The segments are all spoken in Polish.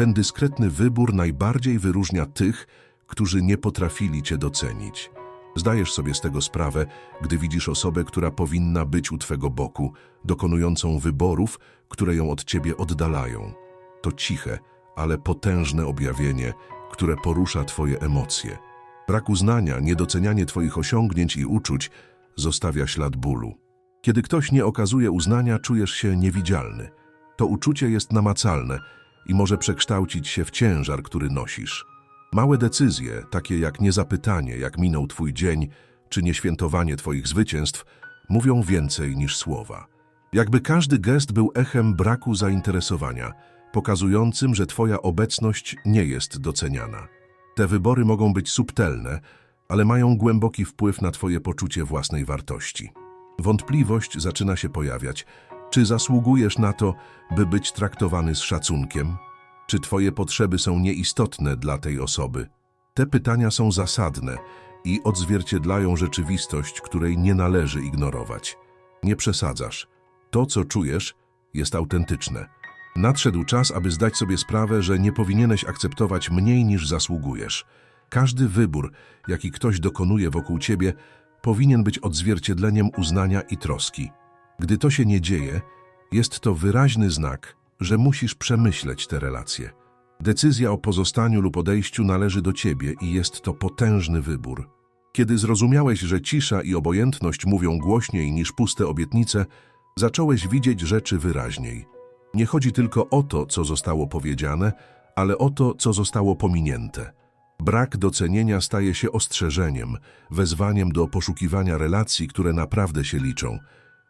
Ten dyskretny wybór najbardziej wyróżnia tych, którzy nie potrafili cię docenić. Zdajesz sobie z tego sprawę, gdy widzisz osobę, która powinna być u twego boku, dokonującą wyborów, które ją od ciebie oddalają. To ciche, ale potężne objawienie, które porusza twoje emocje. Brak uznania, niedocenianie twoich osiągnięć i uczuć zostawia ślad bólu. Kiedy ktoś nie okazuje uznania, czujesz się niewidzialny. To uczucie jest namacalne i może przekształcić się w ciężar, który nosisz. Małe decyzje, takie jak niezapytanie, jak minął twój dzień, czy nieświętowanie twoich zwycięstw, mówią więcej niż słowa. Jakby każdy gest był echem braku zainteresowania, pokazującym, że twoja obecność nie jest doceniana. Te wybory mogą być subtelne, ale mają głęboki wpływ na twoje poczucie własnej wartości. Wątpliwość zaczyna się pojawiać. Czy zasługujesz na to, by być traktowany z szacunkiem? Czy twoje potrzeby są nieistotne dla tej osoby? Te pytania są zasadne i odzwierciedlają rzeczywistość, której nie należy ignorować. Nie przesadzasz. To, co czujesz, jest autentyczne. Nadszedł czas, aby zdać sobie sprawę, że nie powinieneś akceptować mniej niż zasługujesz. Każdy wybór, jaki ktoś dokonuje wokół ciebie, powinien być odzwierciedleniem uznania i troski. Gdy to się nie dzieje, jest to wyraźny znak, że musisz przemyśleć te relacje. Decyzja o pozostaniu lub odejściu należy do ciebie i jest to potężny wybór. Kiedy zrozumiałeś, że cisza i obojętność mówią głośniej niż puste obietnice, zacząłeś widzieć rzeczy wyraźniej. Nie chodzi tylko o to, co zostało powiedziane, ale o to, co zostało pominięte. Brak docenienia staje się ostrzeżeniem, wezwaniem do poszukiwania relacji, które naprawdę się liczą.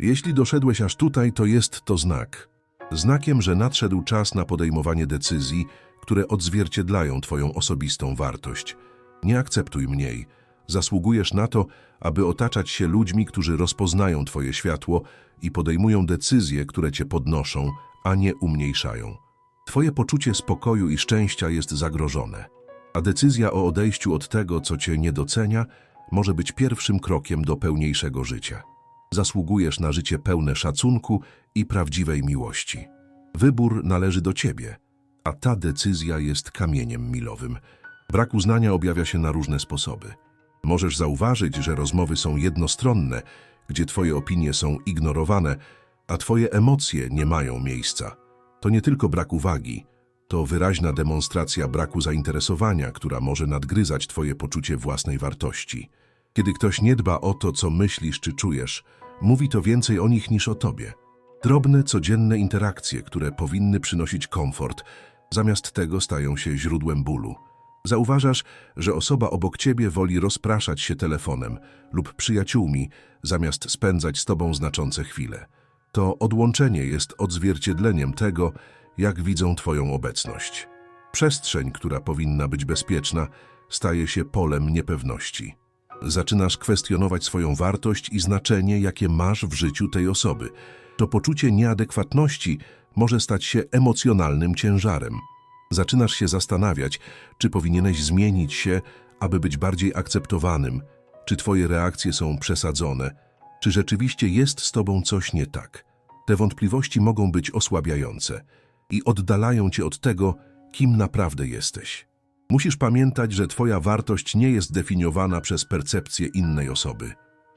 Jeśli doszedłeś aż tutaj, to jest to znak. Znakiem, że nadszedł czas na podejmowanie decyzji, które odzwierciedlają Twoją osobistą wartość. Nie akceptuj mniej. Zasługujesz na to, aby otaczać się ludźmi, którzy rozpoznają Twoje światło i podejmują decyzje, które Cię podnoszą, a nie umniejszają. Twoje poczucie spokoju i szczęścia jest zagrożone, a decyzja o odejściu od tego, co Cię nie docenia, może być pierwszym krokiem do pełniejszego życia. Zasługujesz na życie pełne szacunku i prawdziwej miłości. Wybór należy do Ciebie, a ta decyzja jest kamieniem milowym. Brak uznania objawia się na różne sposoby. Możesz zauważyć, że rozmowy są jednostronne, gdzie Twoje opinie są ignorowane, a Twoje emocje nie mają miejsca. To nie tylko brak uwagi, to wyraźna demonstracja braku zainteresowania, która może nadgryzać Twoje poczucie własnej wartości. Kiedy ktoś nie dba o to, co myślisz czy czujesz, mówi to więcej o nich niż o Tobie. Drobne, codzienne interakcje, które powinny przynosić komfort, zamiast tego stają się źródłem bólu. Zauważasz, że osoba obok ciebie woli rozpraszać się telefonem lub przyjaciółmi, zamiast spędzać z tobą znaczące chwile. To odłączenie jest odzwierciedleniem tego, jak widzą twoją obecność. Przestrzeń, która powinna być bezpieczna, staje się polem niepewności. Zaczynasz kwestionować swoją wartość i znaczenie, jakie masz w życiu tej osoby. To poczucie nieadekwatności może stać się emocjonalnym ciężarem. Zaczynasz się zastanawiać, czy powinieneś zmienić się, aby być bardziej akceptowanym, czy twoje reakcje są przesadzone, czy rzeczywiście jest z tobą coś nie tak. Te wątpliwości mogą być osłabiające i oddalają cię od tego, kim naprawdę jesteś. Musisz pamiętać, że twoja wartość nie jest definiowana przez percepcję innej osoby.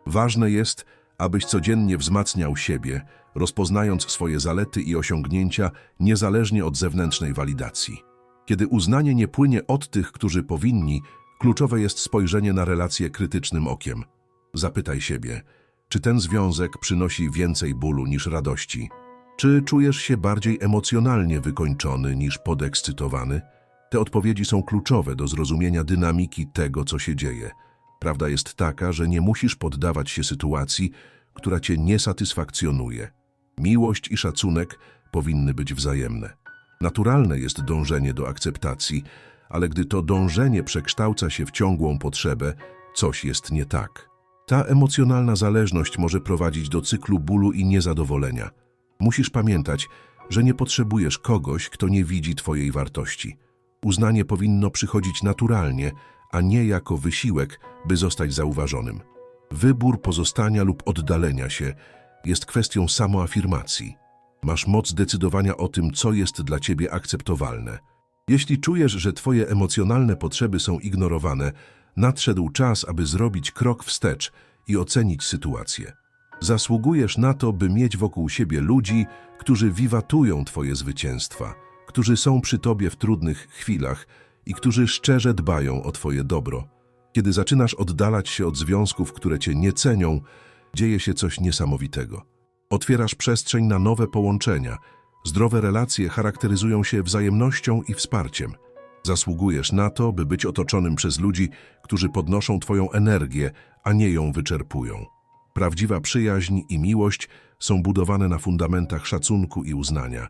Ważne jest, abyś codziennie wzmacniał siebie, rozpoznając swoje zalety i osiągnięcia niezależnie od zewnętrznej walidacji. Kiedy uznanie nie płynie od tych, którzy powinni, kluczowe jest spojrzenie na relacje krytycznym okiem. Zapytaj siebie, czy ten związek przynosi więcej bólu niż radości? Czy czujesz się bardziej emocjonalnie wykończony niż podekscytowany? Te odpowiedzi są kluczowe do zrozumienia dynamiki tego, co się dzieje. Prawda jest taka, że nie musisz poddawać się sytuacji, która cię nie satysfakcjonuje. Miłość i szacunek powinny być wzajemne. Naturalne jest dążenie do akceptacji, ale gdy to dążenie przekształca się w ciągłą potrzebę, coś jest nie tak. Ta emocjonalna zależność może prowadzić do cyklu bólu i niezadowolenia. Musisz pamiętać, że nie potrzebujesz kogoś, kto nie widzi twojej wartości. Uznanie powinno przychodzić naturalnie, a nie jako wysiłek, by zostać zauważonym. Wybór pozostania lub oddalenia się jest kwestią samoafirmacji. Masz moc decydowania o tym, co jest dla ciebie akceptowalne. Jeśli czujesz, że twoje emocjonalne potrzeby są ignorowane, nadszedł czas, aby zrobić krok wstecz i ocenić sytuację. Zasługujesz na to, by mieć wokół siebie ludzi, którzy wiwatują twoje zwycięstwa, którzy są przy tobie w trudnych chwilach i którzy szczerze dbają o twoje dobro. Kiedy zaczynasz oddalać się od związków, które cię nie cenią, dzieje się coś niesamowitego. Otwierasz przestrzeń na nowe połączenia. Zdrowe relacje charakteryzują się wzajemnością i wsparciem. Zasługujesz na to, by być otoczonym przez ludzi, którzy podnoszą twoją energię, a nie ją wyczerpują. Prawdziwa przyjaźń i miłość są budowane na fundamentach szacunku i uznania.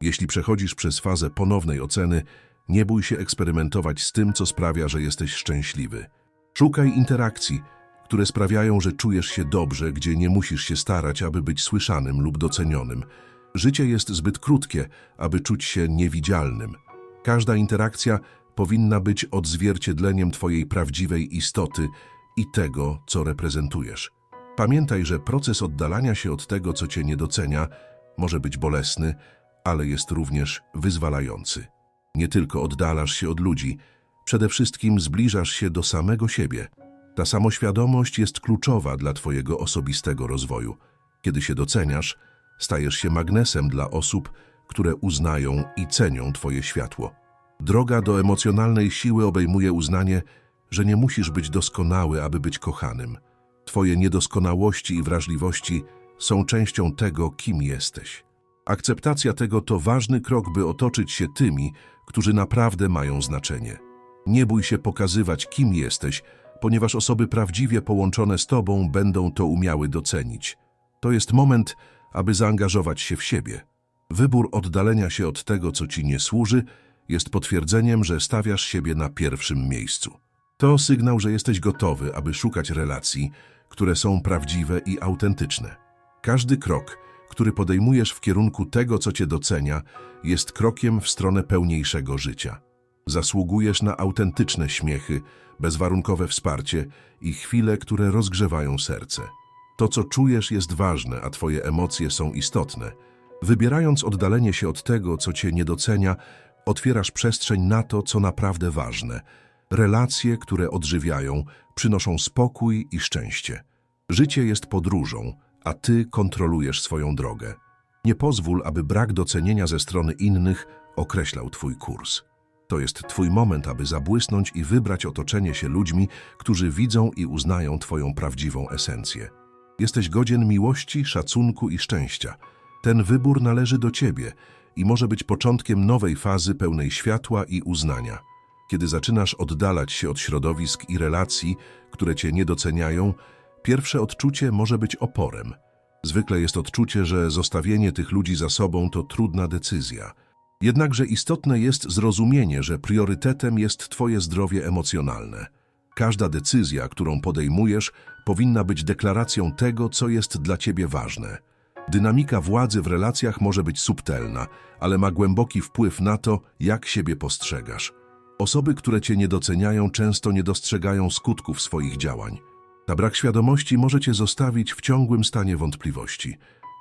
Jeśli przechodzisz przez fazę ponownej oceny, nie bój się eksperymentować z tym, co sprawia, że jesteś szczęśliwy. Szukaj interakcji, które sprawiają, że czujesz się dobrze, gdzie nie musisz się starać, aby być słyszanym lub docenionym. Życie jest zbyt krótkie, aby czuć się niewidzialnym. Każda interakcja powinna być odzwierciedleniem Twojej prawdziwej istoty i tego, co reprezentujesz. Pamiętaj, że proces oddalania się od tego, co Cię nie docenia, może być bolesny, ale jest również wyzwalający. Nie tylko oddalasz się od ludzi, przede wszystkim zbliżasz się do samego siebie. Ta samoświadomość jest kluczowa dla Twojego osobistego rozwoju. Kiedy się doceniasz, stajesz się magnesem dla osób, które uznają i cenią Twoje światło. Droga do emocjonalnej siły obejmuje uznanie, że nie musisz być doskonały, aby być kochanym. Twoje niedoskonałości i wrażliwości są częścią tego, kim jesteś. Akceptacja tego to ważny krok, by otoczyć się tymi, którzy naprawdę mają znaczenie. Nie bój się pokazywać, kim jesteś, ponieważ osoby prawdziwie połączone z Tobą będą to umiały docenić. To jest moment, aby zaangażować się w siebie. Wybór oddalenia się od tego, co Ci nie służy, jest potwierdzeniem, że stawiasz siebie na pierwszym miejscu. To sygnał, że jesteś gotowy, aby szukać relacji, które są prawdziwe i autentyczne. Każdy krok, który podejmujesz w kierunku tego, co Cię docenia, jest krokiem w stronę pełniejszego życia. Zasługujesz na autentyczne śmiechy, bezwarunkowe wsparcie i chwile, które rozgrzewają serce. To, co czujesz, jest ważne, a Twoje emocje są istotne. Wybierając oddalenie się od tego, co Cię nie docenia, otwierasz przestrzeń na to, co naprawdę ważne. Relacje, które odżywiają, przynoszą spokój i szczęście. Życie jest podróżą, a Ty kontrolujesz swoją drogę. Nie pozwól, aby brak docenienia ze strony innych określał Twój kurs. To jest Twój moment, aby zabłysnąć i wybrać otoczenie się ludźmi, którzy widzą i uznają Twoją prawdziwą esencję. Jesteś godzien miłości, szacunku i szczęścia. Ten wybór należy do Ciebie i może być początkiem nowej fazy pełnej światła i uznania. Kiedy zaczynasz oddalać się od środowisk i relacji, które Cię nie doceniają, pierwsze odczucie może być oporem. Zwykle jest odczucie, że zostawienie tych ludzi za sobą to trudna decyzja. Jednakże istotne jest zrozumienie, że priorytetem jest Twoje zdrowie emocjonalne. Każda decyzja, którą podejmujesz, powinna być deklaracją tego, co jest dla Ciebie ważne. Dynamika władzy w relacjach może być subtelna, ale ma głęboki wpływ na to, jak siebie postrzegasz. Osoby, które Cię nie doceniają, często nie dostrzegają skutków swoich działań. Ta brak świadomości może Cię zostawić w ciągłym stanie wątpliwości.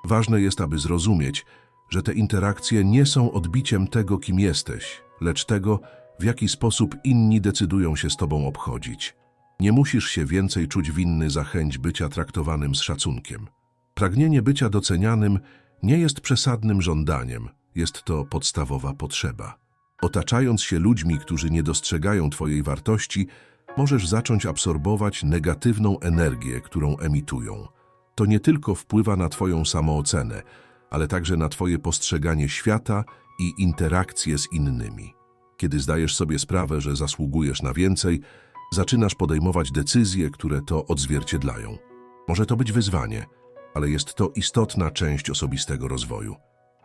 Ważne jest, aby zrozumieć, że te interakcje nie są odbiciem tego, kim jesteś, lecz tego, w jaki sposób inni decydują się z Tobą obchodzić. Nie musisz się więcej czuć winny za chęć bycia traktowanym z szacunkiem. Pragnienie bycia docenianym nie jest przesadnym żądaniem, jest to podstawowa potrzeba. Otaczając się ludźmi, którzy nie dostrzegają Twojej wartości, możesz zacząć absorbować negatywną energię, którą emitują. To nie tylko wpływa na Twoją samoocenę, ale także na Twoje postrzeganie świata i interakcje z innymi. Kiedy zdajesz sobie sprawę, że zasługujesz na więcej, zaczynasz podejmować decyzje, które to odzwierciedlają. Może to być wyzwanie, ale jest to istotna część osobistego rozwoju.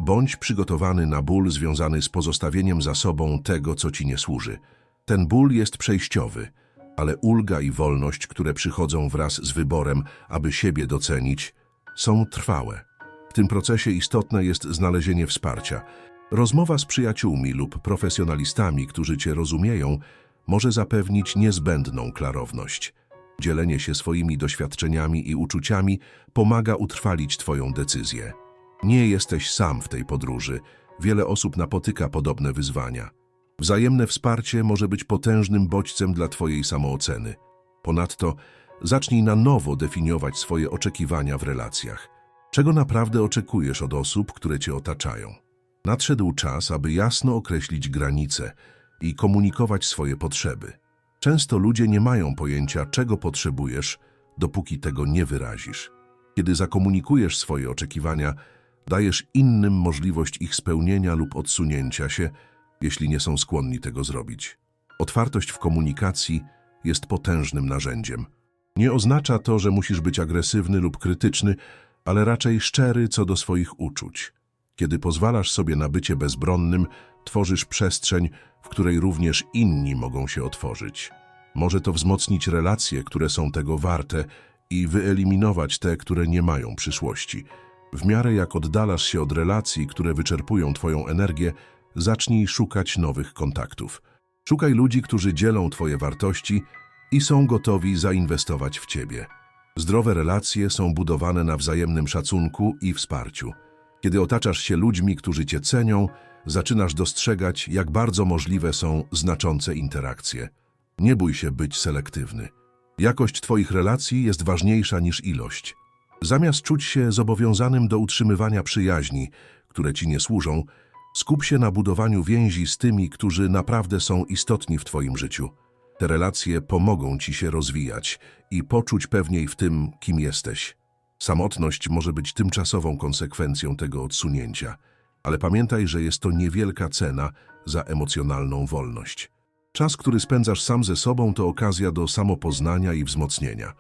Bądź przygotowany na ból związany z pozostawieniem za sobą tego, co ci nie służy. Ten ból jest przejściowy, ale ulga i wolność, które przychodzą wraz z wyborem, aby siebie docenić, są trwałe. W tym procesie istotne jest znalezienie wsparcia. Rozmowa z przyjaciółmi lub profesjonalistami, którzy Cię rozumieją, może zapewnić niezbędną klarowność. Dzielenie się swoimi doświadczeniami i uczuciami pomaga utrwalić Twoją decyzję. Nie jesteś sam w tej podróży. Wiele osób napotyka podobne wyzwania. Wzajemne wsparcie może być potężnym bodźcem dla Twojej samooceny. Ponadto zacznij na nowo definiować swoje oczekiwania w relacjach. Czego naprawdę oczekujesz od osób, które Cię otaczają? Nadszedł czas, aby jasno określić granice i komunikować swoje potrzeby. Często ludzie nie mają pojęcia, czego potrzebujesz, dopóki tego nie wyrazisz. Kiedy zakomunikujesz swoje oczekiwania, dajesz innym możliwość ich spełnienia lub odsunięcia się, jeśli nie są skłonni tego zrobić. Otwartość w komunikacji jest potężnym narzędziem. Nie oznacza to, że musisz być agresywny lub krytyczny, ale raczej szczery co do swoich uczuć. Kiedy pozwalasz sobie na bycie bezbronnym, tworzysz przestrzeń, w której również inni mogą się otworzyć. Może to wzmocnić relacje, które są tego warte i wyeliminować te, które nie mają przyszłości. W miarę jak oddalasz się od relacji, które wyczerpują Twoją energię, zacznij szukać nowych kontaktów. Szukaj ludzi, którzy dzielą Twoje wartości i są gotowi zainwestować w Ciebie. Zdrowe relacje są budowane na wzajemnym szacunku i wsparciu. Kiedy otaczasz się ludźmi, którzy Cię cenią, zaczynasz dostrzegać, jak bardzo możliwe są znaczące interakcje. Nie bój się być selektywny. Jakość Twoich relacji jest ważniejsza niż ilość. Zamiast czuć się zobowiązanym do utrzymywania przyjaźni, które Ci nie służą, skup się na budowaniu więzi z tymi, którzy naprawdę są istotni w Twoim życiu. Te relacje pomogą Ci się rozwijać i poczuć pewniej w tym, kim jesteś. Samotność może być tymczasową konsekwencją tego odsunięcia, ale pamiętaj, że jest to niewielka cena za emocjonalną wolność. Czas, który spędzasz sam ze sobą, to okazja do samopoznania i wzmocnienia.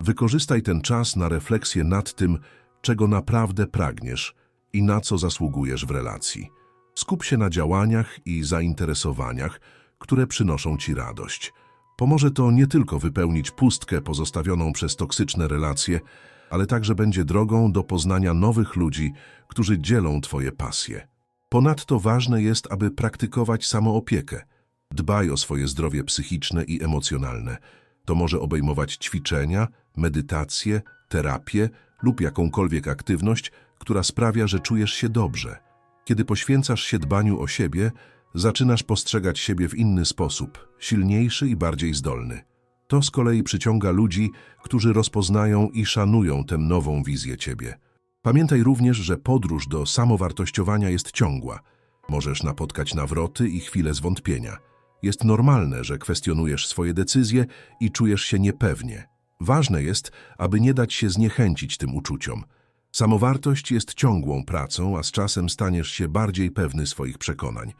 Wykorzystaj ten czas na refleksję nad tym, czego naprawdę pragniesz i na co zasługujesz w relacji. Skup się na działaniach i zainteresowaniach, które przynoszą Ci radość. Pomoże to nie tylko wypełnić pustkę pozostawioną przez toksyczne relacje, ale także będzie drogą do poznania nowych ludzi, którzy dzielą Twoje pasje. Ponadto ważne jest, aby praktykować samoopiekę. Dbaj o swoje zdrowie psychiczne i emocjonalne. To może obejmować ćwiczenia, medytację, terapię lub jakąkolwiek aktywność, która sprawia, że czujesz się dobrze. Kiedy poświęcasz się dbaniu o siebie, zaczynasz postrzegać siebie w inny sposób, silniejszy i bardziej zdolny. To z kolei przyciąga ludzi, którzy rozpoznają i szanują tę nową wizję ciebie. Pamiętaj również, że podróż do samowartościowania jest ciągła. Możesz napotkać nawroty i chwile zwątpienia. Jest normalne, że kwestionujesz swoje decyzje i czujesz się niepewnie. Ważne jest, aby nie dać się zniechęcić tym uczuciom. Samowartość jest ciągłą pracą, a z czasem staniesz się bardziej pewny swoich przekonań.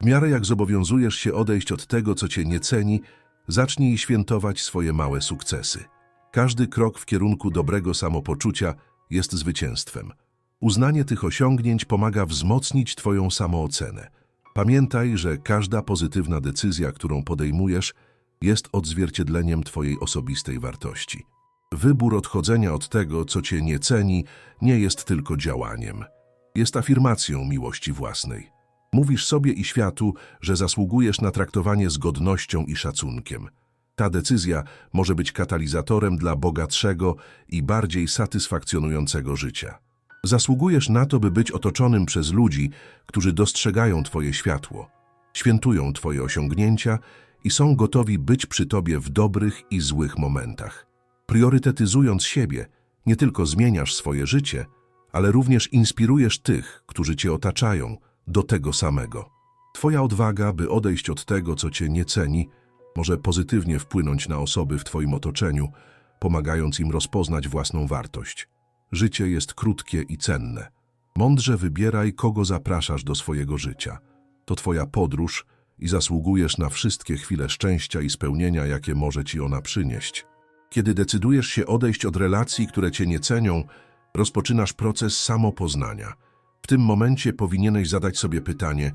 W miarę jak zobowiązujesz się odejść od tego, co cię nie ceni, zacznij świętować swoje małe sukcesy. Każdy krok w kierunku dobrego samopoczucia jest zwycięstwem. Uznanie tych osiągnięć pomaga wzmocnić Twoją samoocenę. Pamiętaj, że każda pozytywna decyzja, którą podejmujesz, jest odzwierciedleniem Twojej osobistej wartości. Wybór odchodzenia od tego, co Cię nie ceni, nie jest tylko działaniem. Jest afirmacją miłości własnej. Mówisz sobie i światu, że zasługujesz na traktowanie z godnością i szacunkiem. Ta decyzja może być katalizatorem dla bogatszego i bardziej satysfakcjonującego życia. Zasługujesz na to, by być otoczonym przez ludzi, którzy dostrzegają Twoje światło, świętują Twoje osiągnięcia i są gotowi być przy Tobie w dobrych i złych momentach. Priorytetyzując siebie, nie tylko zmieniasz swoje życie, ale również inspirujesz tych, którzy Cię otaczają, do tego samego. Twoja odwaga, by odejść od tego, co Cię nie ceni, może pozytywnie wpłynąć na osoby w Twoim otoczeniu, pomagając im rozpoznać własną wartość. Życie jest krótkie i cenne. Mądrze wybieraj, kogo zapraszasz do swojego życia. To Twoja podróż i zasługujesz na wszystkie chwile szczęścia i spełnienia, jakie może Ci ona przynieść. Kiedy decydujesz się odejść od relacji, które Cię nie cenią, rozpoczynasz proces samopoznania. W tym momencie powinieneś zadać sobie pytanie,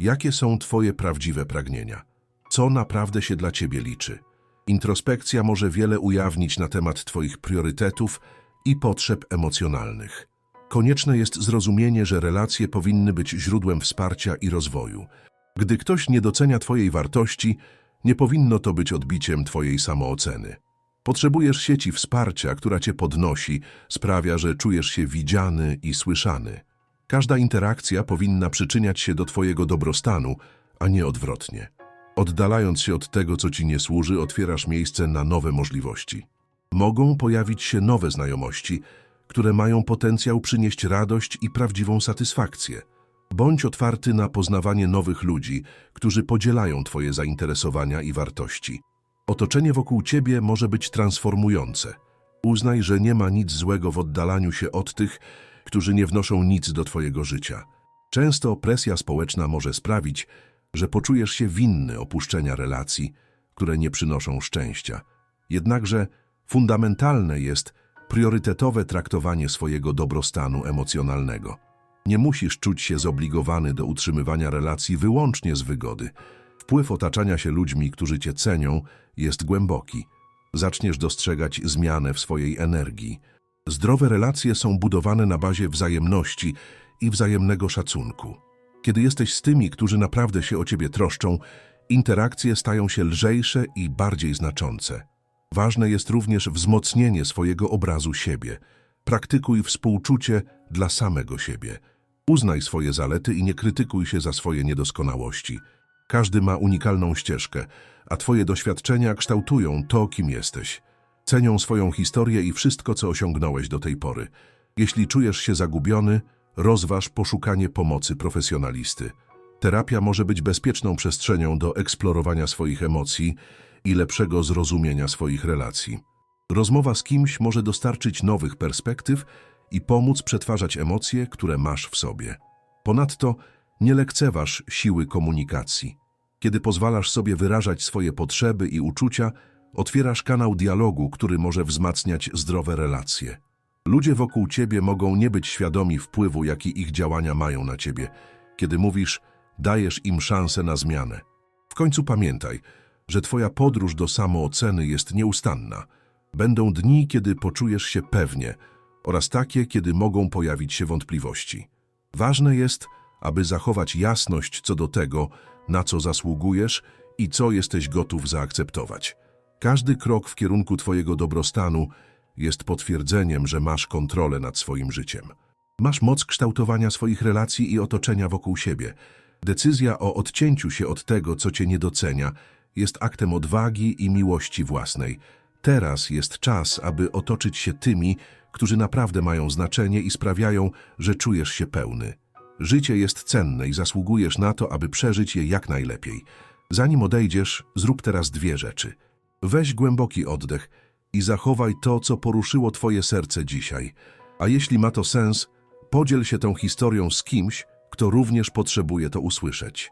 jakie są Twoje prawdziwe pragnienia? Co naprawdę się dla Ciebie liczy? Introspekcja może wiele ujawnić na temat Twoich priorytetów i potrzeb emocjonalnych. Konieczne jest zrozumienie, że relacje powinny być źródłem wsparcia i rozwoju. Gdy ktoś nie docenia Twojej wartości, nie powinno to być odbiciem Twojej samooceny. Potrzebujesz sieci wsparcia, która Cię podnosi, sprawia, że czujesz się widziany i słyszany. Każda interakcja powinna przyczyniać się do Twojego dobrostanu, a nie odwrotnie. Oddalając się od tego, co ci nie służy, otwierasz miejsce na nowe możliwości. Mogą pojawić się nowe znajomości, które mają potencjał przynieść radość i prawdziwą satysfakcję. Bądź otwarty na poznawanie nowych ludzi, którzy podzielają Twoje zainteresowania i wartości. Otoczenie wokół Ciebie może być transformujące. Uznaj, że nie ma nic złego w oddalaniu się od tych, którzy nie wnoszą nic do Twojego życia. Często presja społeczna może sprawić, że poczujesz się winny opuszczenia relacji, które nie przynoszą szczęścia. Jednakże fundamentalne jest priorytetowe traktowanie swojego dobrostanu emocjonalnego. Nie musisz czuć się zobligowany do utrzymywania relacji wyłącznie z wygody. Wpływ otaczania się ludźmi, którzy cię cenią, jest głęboki. Zaczniesz dostrzegać zmianę w swojej energii. Zdrowe relacje są budowane na bazie wzajemności i wzajemnego szacunku. Kiedy jesteś z tymi, którzy naprawdę się o ciebie troszczą, interakcje stają się lżejsze i bardziej znaczące. Ważne jest również wzmocnienie swojego obrazu siebie. Praktykuj współczucie dla samego siebie. Uznaj swoje zalety i nie krytykuj się za swoje niedoskonałości. Każdy ma unikalną ścieżkę, a twoje doświadczenia kształtują to, kim jesteś. Cenią swoją historię i wszystko, co osiągnąłeś do tej pory. Jeśli czujesz się zagubiony, rozważ poszukanie pomocy profesjonalisty. Terapia może być bezpieczną przestrzenią do eksplorowania swoich emocji i lepszego zrozumienia swoich relacji. Rozmowa z kimś może dostarczyć nowych perspektyw i pomóc przetwarzać emocje, które masz w sobie. Ponadto nie lekceważ siły komunikacji. Kiedy pozwalasz sobie wyrażać swoje potrzeby i uczucia, otwierasz kanał dialogu, który może wzmacniać zdrowe relacje. Ludzie wokół ciebie mogą nie być świadomi wpływu, jaki ich działania mają na ciebie. Kiedy mówisz, dajesz im szansę na zmianę. W końcu pamiętaj, że twoja podróż do samooceny jest nieustanna. Będą dni, kiedy poczujesz się pewnie oraz takie, kiedy mogą pojawić się wątpliwości. Ważne jest, aby zachować jasność co do tego, na co zasługujesz i co jesteś gotów zaakceptować. Każdy krok w kierunku Twojego dobrostanu jest potwierdzeniem, że masz kontrolę nad swoim życiem. Masz moc kształtowania swoich relacji i otoczenia wokół siebie. Decyzja o odcięciu się od tego, co Cię nie docenia, jest aktem odwagi i miłości własnej. Teraz jest czas, aby otoczyć się tymi, którzy naprawdę mają znaczenie i sprawiają, że czujesz się pełny. Życie jest cenne i zasługujesz na to, aby przeżyć je jak najlepiej. Zanim odejdziesz, zrób teraz dwie rzeczy. Weź głęboki oddech i zachowaj to, co poruszyło Twoje serce dzisiaj. A jeśli ma to sens, podziel się tą historią z kimś, kto również potrzebuje to usłyszeć.